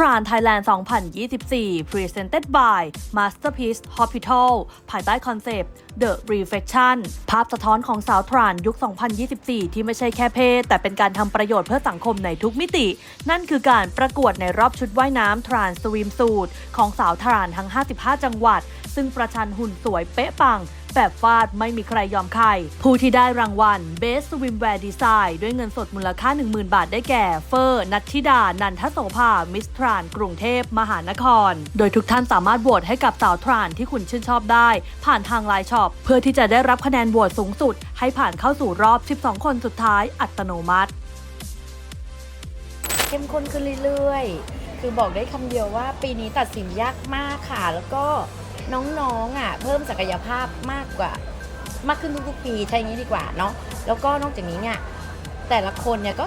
Miss Trans Thailand 2024 Presented by Masterpiece Hospital ภายใต้คอนเซปต์ The Reflection ภาพสะท้อนของสาวทรานยุค 2024 ที่ไม่ใช่แค่เพศ แต่เป็นการทำประโยชน์เพื่อสังคมในทุกมิติ นั่นคือการประกวดในรอบชุดว่ายน้ำทรานสวีมสูตรของสาวทรานทั้ง 55 จังหวัด ซึ่งประชันหุ่นสวยเป๊ะปัง แบบฟาดไม่มีใครยอมใคร ผู้ที่ได้รางวัล Best Swimwear Design ด้วยเงินสดมูลค่า 10,000 บาทได้แก่ เฟอร์นัทธิดา นันทโสภา มิสทราน กรุงเทพมหานคร โดยทุกท่านสามารถโหวตให้กับสาวทรานที่คุณชื่นชอบได้ ผ่านทางไลน์ช็อปเพื่อที่จะได้รับคะแนนโหวตสูงสุด ให้ผ่านเข้าสู่รอบ 12 คนสุดท้ายอัตโนมัติเข้มข้นขึ้นเรื่อยๆ คือบอกได้คำเดียวว่าปีนี้ตัดสินยากมากค่ะ แล้วก็ น้องๆอะเพิ่มศักยภาพมากกว่ามากขึ้นทุกๆปีใช่อย่างนี้ดีกว่าเนาะแล้วก็นอกจากนี้เนี่ยแต่ละคนเนี่ยก็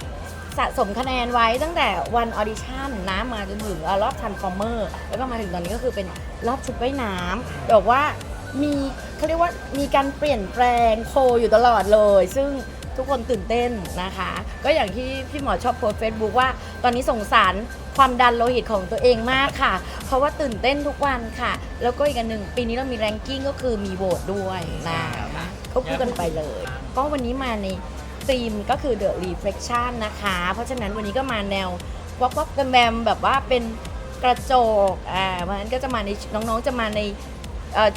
สะสมคะแนนไว้ตั้งแต่วันออดิชั่นนะมาจนถึงรอบทันฟอร์เมอร์แล้วก็มาถึงตอนนี้ก็คือเป็นรอบชุดว่ายน้ำแบบว่ามีเขาเรียกว่ามีการเปลี่ยนแปลงโคอยู่ตลอดเลย ซึ่ง ทุกคนตื่นเต้นนะคะ ก็อย่างที่พี่หมอชอบโพสเฟซบุ๊กว่า ตอนนี้สงสารความดันโลหิตของตัวเองมากค่ะ เพราะว่าตื่นเต้นทุกวันค่ะ แล้วก็อีกอันหนึ่งปีนี้เรามีแรงกิ้งก็คือมีโหวตด้วยนะก็พูดกันไปเลย ก็วันนี้มาในธีมก็คือ The Reflection นะคะ เพราะฉะนั้นวันนี้ก็มาแนววับวับแบมแบมแบบว่าเป็นกระจก อ่า เพราะฉะนั้นก็จะมาในน้องๆจะมาใน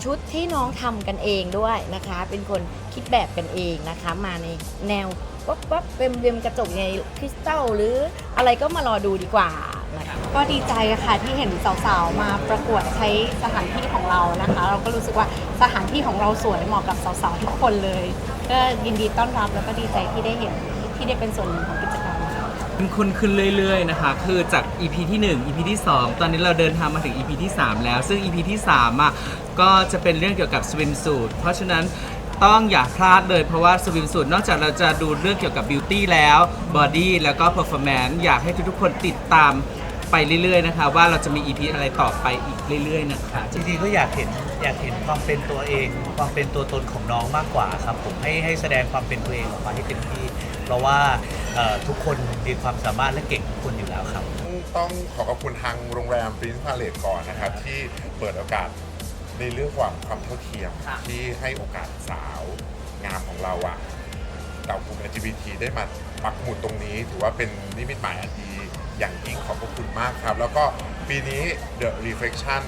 ชุดที่น้องทำกันเองด้วยนะคะ เป็นคน คิดแบบกันเองนะคะ มาในแนววับวับเบมเบมกระจกในคริสตัลหรืออะไรก็มารอดูดีกว่านะคะก็ดีใจค่ะที่เห็นสาวๆ มาประกวดใช้สถานที่ของเรานะคะ เราก็รู้สึกว่าสถานที่ของเราสวยเหมาะกับสาวๆ ทุกคนเลย ก็ยินดีต้อนรับแล้วก็ดีใจที่ได้เห็นที่ได้เป็นส่วนหนึ่งของกิจกรรมคุณขึ้นเรื่อยๆนะคะ คือจาก EP ที่ 1 EP ที่ 2 ตอนนี้เราเดินทางมาถึง EP ที่ 3 แล้ว ซึ่ง EP ที่3อะก็จะเป็นเรื่องเกี่ยวกับสวิมสูทเพราะฉะนั้น ต้องอย่าพลาดเลยเพราะว่าสวิมสูทนอกจากเราจะดูเรื่องเกี่ยวกับบิวตี้แล้วบอดี้แล้วก็เพอร์ฟอร์แมนซ์อยากให้ทุกๆคนติดตามไปเรื่อยๆนะคะ ว่าเราจะมี EP อะไรต่อไปอีกเรื่อยๆนะคะจริงๆก็อยากเห็นอยากเห็นความเป็นตัวเอง ความเป็นตัวตนของน้องมากกว่าครับผมให้ให้แสดงความเป็นตัวเองออกมาให้เต็มที่ เพราะว่าเอ่อทุกคนมีความสามารถและเก่งทุกคนอยู่แล้วครับ ต้องขอขอบคุณทางโรงแรม Prince Palace ก่อนนะครับ ที่เปิดโอกาส ในเรื่องความความเท่าเทียมที่ให้โอกาสสาวงามของเราอะเรากลุ่ม LGBT ได้มาปักหมุดตรงนี้ถือว่าเป็นนิมิตหมายอันดีอย่างยิ่งขอบพระคุณมากครับ แล้วก็ปีนี้ The Reflection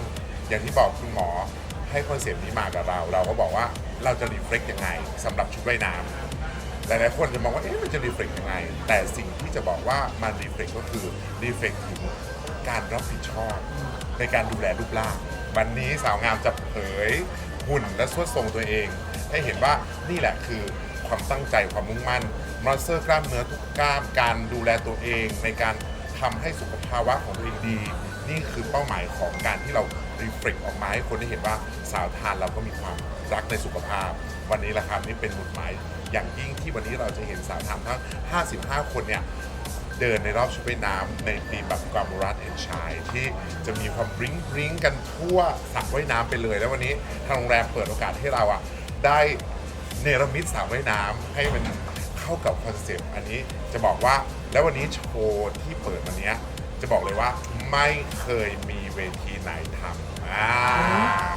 อย่างที่บอกคุณหมอให้คอนเซปต์นี้มากับเรา เราก็บอกว่าเราจะ reflect ยังไงสำหรับชุดว่ายน้ำ หลายๆคนจะมองว่า เอ๊ะ มันจะรีเฟล็กยังไง แต่สิ่งที่จะบอกว่ามันรีเฟล็กก็คือรีเฟล็กถึงการรับผิดชอบในการดูแลรูปร่าง วันนี้สาวงามจะเผยหุ่นและสวดทรงตัวเอง ให้เห็นว่านี่แหละคือความตั้งใจความมุ่งมั่นมอสเซอร์กล้ามเนื้อทุกกล้ามการดูแลตัวเอง ในการทำให้สุขภาวะของตัวเองดี นี่คือเป้าหมายของการที่เรารีเฟล็กออกมาให้คนได้เห็นว่าสาวทานเราก็มีความรักในสุขภาพ วันนี้แหละครับนี่เป็นหมุดหมายอย่างยิ่งที่วันนี้เราจะเห็นสาวทำทั้ง 55 คนเนี่ย เดินในรอบชุดว่ายน้ำในธีมแบบก a ม o รัสแอนชายที่จะมีความริ้งริ้งกันทั่วสระว่ายน้ำไปเลย แล้ววันนี้ทางโรงแรมเปิดโอกาสให้เราอะได้เนรมิตสระว่ายน้ำให้มันเข้ากับคอนเซปต์อันนี้จะบอกว่าแล้ววันนี้โชว์ที่เปิดวันนี้จะบอกเลยว่าไม่เคยมีเวทีไหนทำ อ่า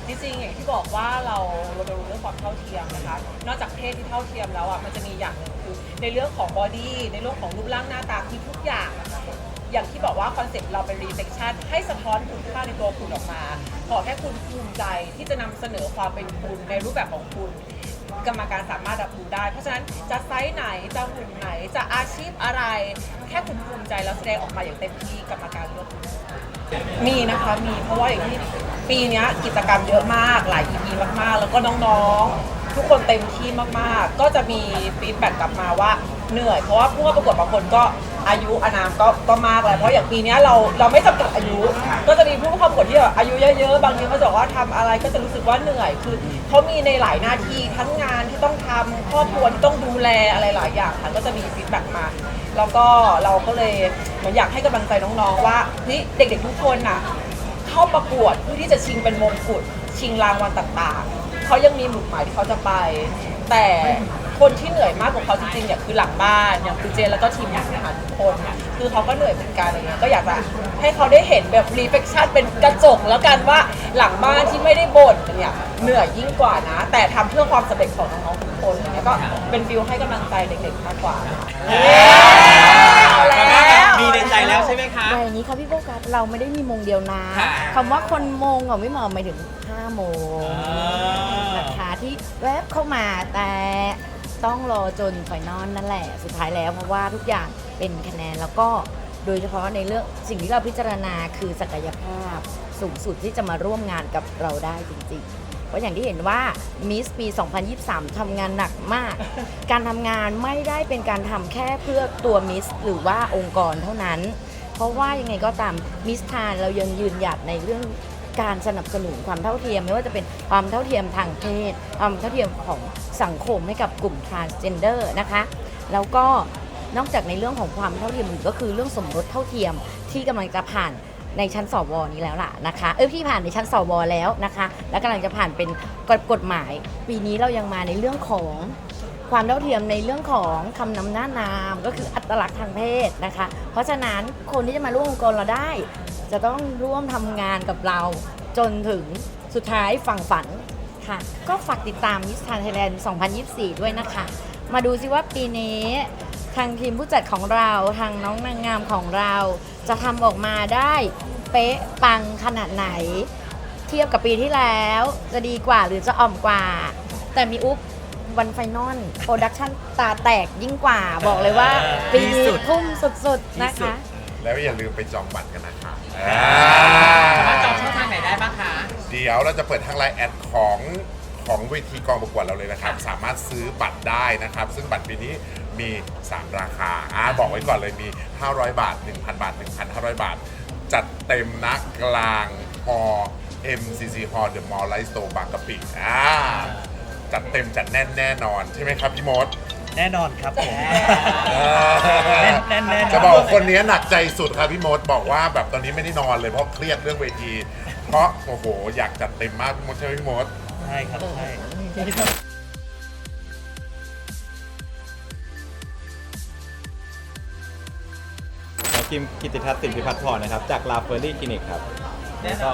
จริงๆอย่างที่บอกว่าเราเราดูเรื่องความเท่าเทียมนะคะ นอกจากเพศที่เท่าเทียมแล้วอะมันจะมีอย่างหนึ่งคือในเรื่องของบอดี้ในเรื่องของรูปร่างหน้าตาคือทุกอย่างอย่างที่บอกว่าคอนเซ็ปต์เราเป็นรีเฟ c ชันให้สะท้อนคุณค่าในตัวคุณออกมา ขอแค่คุณภูมิใจที่จะนำเสนอความเป็นคุณในรูปแบบของคุณ กรรมการสามารถรับรู้ได้ เพราะฉะนั้นจะไซส์ไหน จะหุ่นไหน จะอาชีพอะไร แค่คุณภูมิใจแล้วแสดงออกมาอย่างเต็มที่กรรมการเลือกคุณ มีนะคะมีเพราะว่าอย่างที่ปีเนี้ยกิจกรรมเยอะมากหลาย EP มากๆ แล้วก็น้องๆ ทุกคนเต็มที่มากๆ ก็จะมีฟีดแบ็กกลับมาว่าเหนื่อย เพราะว่าผู้เข้าประกวดบางคนก็อายุอานามก็ก็มากแล้วเพราะอย่างปีเนี้ยเราเราไม่จำกัดอายุ ก็จะมีผู้เข้าประกวดที่แบบอายุเยอะๆ บางทีเขาจะบอกว่าทำอะไรก็จะรู้สึกว่าเหนื่อยคือเขามีในหลายหน้าที่ทั้งงาน ต้องทำครอบครัวที่ต้องดูแลอะไรหลายอย่างค่ะก็จะมีฟีดแบ็กมา แล้วก็เราก็เลยเหมือนอยากให้กำลังใจน้องๆว่าเฮ้ยเด็กๆทุกคนน่ะ เข้าประกวดเพื่อที่จะชิงเป็นมงกุฎชิงรางวัลต่างๆ เขายังมีหมุดหมายที่เขาจะไป แต่ คนที่เหนื่อยมากกว่าเขาจริงๆเนี่ยคือหลังบ้านอย่างคือเจนแล้วก็ทีมงานทุกคนเนี่ยคือเขาก็เหนื่อยเหมือนกันอะไรเงี้ยก็อยากจะให้เขาได้เห็นแบบรีเฟคชั่นเป็นกระจกแล้วกันว่าหลังบ้านที่ไม่ได้บ่นเนี่ยเหนื่อยยิ่งกว่านะ แต่ทำเพื่อความสำเร็จของน้องๆทุกคนอะไรเงี้ยก็เป็นฟิลให้กำลังใจเด็กๆมากกว่าเอาแล้วมีในใจแล้วใช่ไหมคะอย่างนี้ค่ะพี่โบกัสเราไม่ได้มีมงเดียวนะค่ะคำว่าคนมงอะไม่หมาะหมายถึง5โมงนะคะที่แวบเข้ามาแต่ ต้องรอจนไฟนอลนั่นแหละสุดท้ายแล้วเพราะว่าทุกอย่างเป็นคะแนนแล้วก็โดยเฉพาะในเรื่องสิ่งที่เราพิจารณาคือศักยภาพสูงสุดที่จะมาร่วมงานกับเราได้จริงๆ เพราะอย่างที่เห็นว่ามิสปี 2023ทำงานหนักมาก การทำงานไม่ได้เป็นการทำแค่เพื่อตัวมิสหรือว่าองค์กรเท่านั้น เพราะว่ายังไงก็ตามมิสทานเรายังยืนหยัดในเรื่อง การสนับสนุนความเท่าเทียม ไม่ว่าจะเป็นความเท่าเทียมทางเพศ ความเท่าเทียมของสังคมให้กับกลุ่ม transgender นะคะ แล้วก็นอกจากในเรื่องของความเท่าเทียมอื่นก็คือเรื่องสมรสเท่าเทียมที่กำลังจะผ่านในชั้นสวนี้แล้วล่ะนะคะ เออที่ผ่านในชั้นสวแล้วนะคะ และกำลังจะผ่านเป็นกฎกฎหมาย ปีนี้เรายังมาในเรื่องของความเท่าเทียมในเรื่องของคำนำหน้านามก็คืออัตลักษณ์ทางเพศนะคะ เพราะฉะนั้นคนที่จะมาร่วมองค์กรเราได้ จะต้องร่วมทำงานกับเรา จนถึงสุดท้ายฝั่งฝันค่ะ ก็ฝากติดตามมิสทานไทยแลนด์ 2024 ด้วยนะคะ มาดูซิว่าปีนี้ทางทีมผู้จัดของเราทางน้องนางงามของเรา จะทำออกมาได้เป๊ะปังขนาดไหน เทียบกับปีที่แล้ว จะดีกว่าหรือจะอ่อมกว่า แต่มีอุ๊บวันไฟนอลโปรดักชั่นตาแตกยิ่งกว่าบอกเลยว่า ปีที่นี้สุดทุ่มสุดๆนะคะ แล้วอย่าลืมไปจองบัตรกันนะคะสามารถจองช่องทางไหนได้บ้างคะ เดี๋ยวเราจะเปิดทางไลน์แอดของของเวทีกองประกวดเราเลยนะครับ สามารถซื้อบัตรได้นะครับ ซึ่งบัตรปีนี้มี 3 ราคาอ่าบอกไว้ก่อนเลยมี 500 บาท 1,000 บาท 1,500 บาท จัดเต็มนักกลางฮอ MCC Hall The Mall Light Store บางกะปิอ่าจัดเต็มจัดแน่นแน่นอน ใช่ไหมครับพี่มด แน่นอนครับผมเออแน่นแน่นแน่นจะบอกว่าคนนี้หนักใจสุดครับพี่มดบอกว่าแบบตอนนี้ไม่ได้นอนเลยเพราะเครียดเรื่องเวที เพราะโอ้โหอยากจัดเต็มมากพี่มดใช่ไหมพี่มด ใช่ครับใช่คิมกิติทัศน์สินพิพัฒน์พรนะครับ จากลาเฟอร์รี่คลินิกครับแล้วก็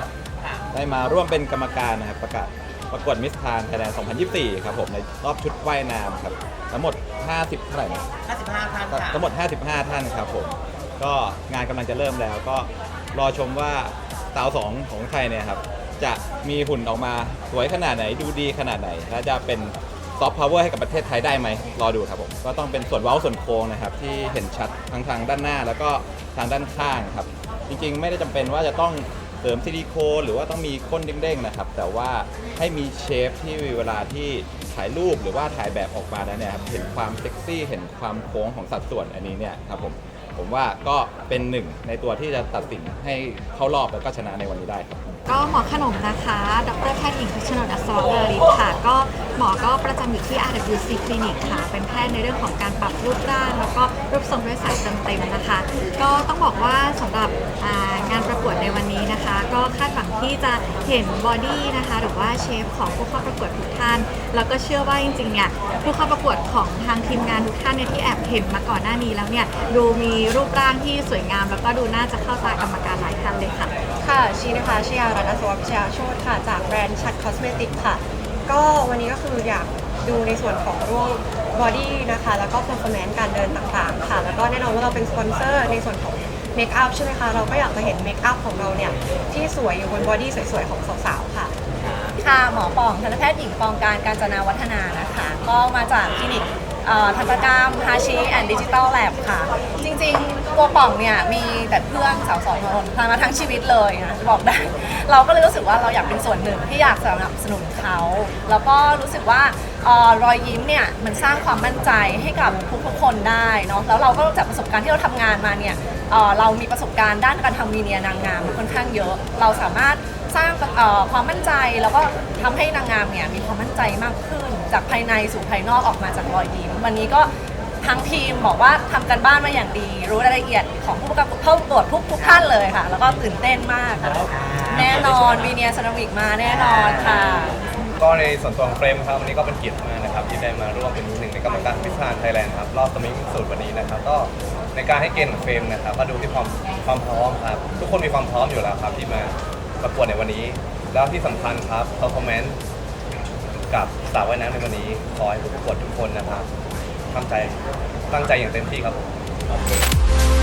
ได้มาร่วมเป็นกรรมการนะครับประกาศ ประกวดมิสทานไทยแลนด์2024 ครับผมในรอบชุดว่ายน้ำครับทั้งหมด 50เท่าไหร่นะ55ท่านค่ะทั้งหมด 55 ท่านครับผมก็งานกำลังจะเริ่มแล้วก็รอชมว่าสาวสองของไทยเนี่ยครับจะมีหุ่นออกมาสวยขนาดไหนดูดีขนาดไหน และจะเป็นซอฟต์พาวเวอร์ให้กับประเทศไทยได้ไหมรอดูครับผมก็ต้องเป็นส่วนเว้าส่วนโค้งนะครับ ที่เห็นชัดทั้งทางด้านหน้าแล้วก็ทางด้านข้างครับ จริงๆ ไม่ได้จำเป็นว่าจะต้อง เสริมซิลิโคนหรือว่าต้องมีก้นเด้งๆนะครับ แต่ว่าให้มีเชฟที่เวลาที่ถ่ายรูปหรือว่าถ่ายแบบออกมาแล้วเนี่ยครับเห็นความเซ็กซี่เห็นความโค้งของสัดส่วนอันนี้เนี่ยครับผมผมว่าก็เป็นหนึ่งในตัวที่จะตัดสินให้เข้ารอบแล้วก็ชนะในวันนี้ได้ครับ ก็หมอขนมนะคะ ดรแพทย์หญิงพิชนนท์อัศวเบอริค่ะ ก็หมอก็ประจำอยู่ที่ RWC คลินิกค่ะ เป็นแพทย์ในเรื่องของการปรับรูปร่าง แล้วก็รูปทรงด้วยสายเต็มเต็มๆนะคะ ก็ต้องบอกว่าสำหรับงานประกวดในวันนี้นะคะ ก็คาดหวังที่จะเห็นบอดี้นะคะ หรือว่าเชฟของผู้เข้าประกวดทุกท่าน แล้วก็เชื่อว่าจริงๆเนี่ยผู้เข้าประกวดของทางทีมงานทุกท่านเนี่ยที่แอบเห็นมาก่อนหน้านี้แล้วเนี่ยดูมีรูปร่างที่สวยงาม แล้วก็ดูน่าจะเข้าตากรรมการ ชีนะคะชยารัตน์อัศวพิชยาโชตค่ะ จากแบรนด์ชัดคอสเมติกค่ะ ก็วันนี้ก็คืออยากดูในส่วนของร่วมบอดี้นะคะ แล้วก็ performance การเดินต่างๆ ค่ะ แล้วก็แน่นอนว่าเราเป็นสปอนเซอร์ในส่วนของเมคอัพใช่ไหมคะ เราก็อยากจะเห็นเมคอัพของเราเนี่ย ที่สวยอยู่บนบอดี้สวยๆ ของสาวๆ ค่ะ ค่ะ หมอปองทันตแพทย์หญิงปองการการจนาวัฒนานะคะ ก็มาจากคลินิก เอ่อทันตกรรมฮาชิแอนด์ดิจิตอลแลบค่ะ จริงๆตัวป่องเนี่ยมีแต่เพื่อนสาวสองคนผ่ามาทั้งชีวิตเลยนะจะบอกได้ เราก็เลยรู้สึกว่าเราอยากเป็นส่วนหนึ่งที่อยากสนับสนุนเขาแล้วก็รู้สึกว่าเอ่อรอยยิ้มเนี่ยมันสร้างความมั่นใจให้กับทุกๆคนได้เนาะแล้วเราก็จากประสบการณ์ที่เราทำงานมาเนี่ยเอ่อเรามีประสบการณ์ด้านการทำมีเนียนางงามค่อนข้างเยอะ เราสามารถสร้างเอ่อความมั่นใจแล้วก็ทำให้นางงามเนี่ยมีความมั่นใจมากขึ้น จากภายในสู่ภายนอกออกมาจากรอยยิ้มวันนี้ก็ทั้งทีมบอกว่าทำกันบ้านมาอย่างดี รู้รายละเอียดของผู้ประกอบเข้าตรวจทุกทุกท่านเลยค่ะ แล้วก็ตื่นเต้นมากค่ะแน่นอนวีเนียสนามิกมาแน่นอนค่ะ ก็ในส่วนตัวของเฟรมครับวันนี้ก็เป็นเกียรติมากนะครับ ที่ได้มาร่วมเป็นหนึ่งในกรรมการพิซซ่าไทยแลนด์ครับรอบสมิงสูตรวันนี้นะครับ ก็ในการให้เกณฑ์ของเฟรมนะครับมาดูที่ความความพร้อมครับทุกคนมีความพร้อมอยู่แล้วครับที่มาประกวดในวันนี้ แล้วที่สำคัญครับ performance กับสาวว่ายน้ำในวันนี้ ขอให้ผู้ประกวดทุกคนนะครับตั้งใจตั้งใจอย่างเต็มที่ครับผม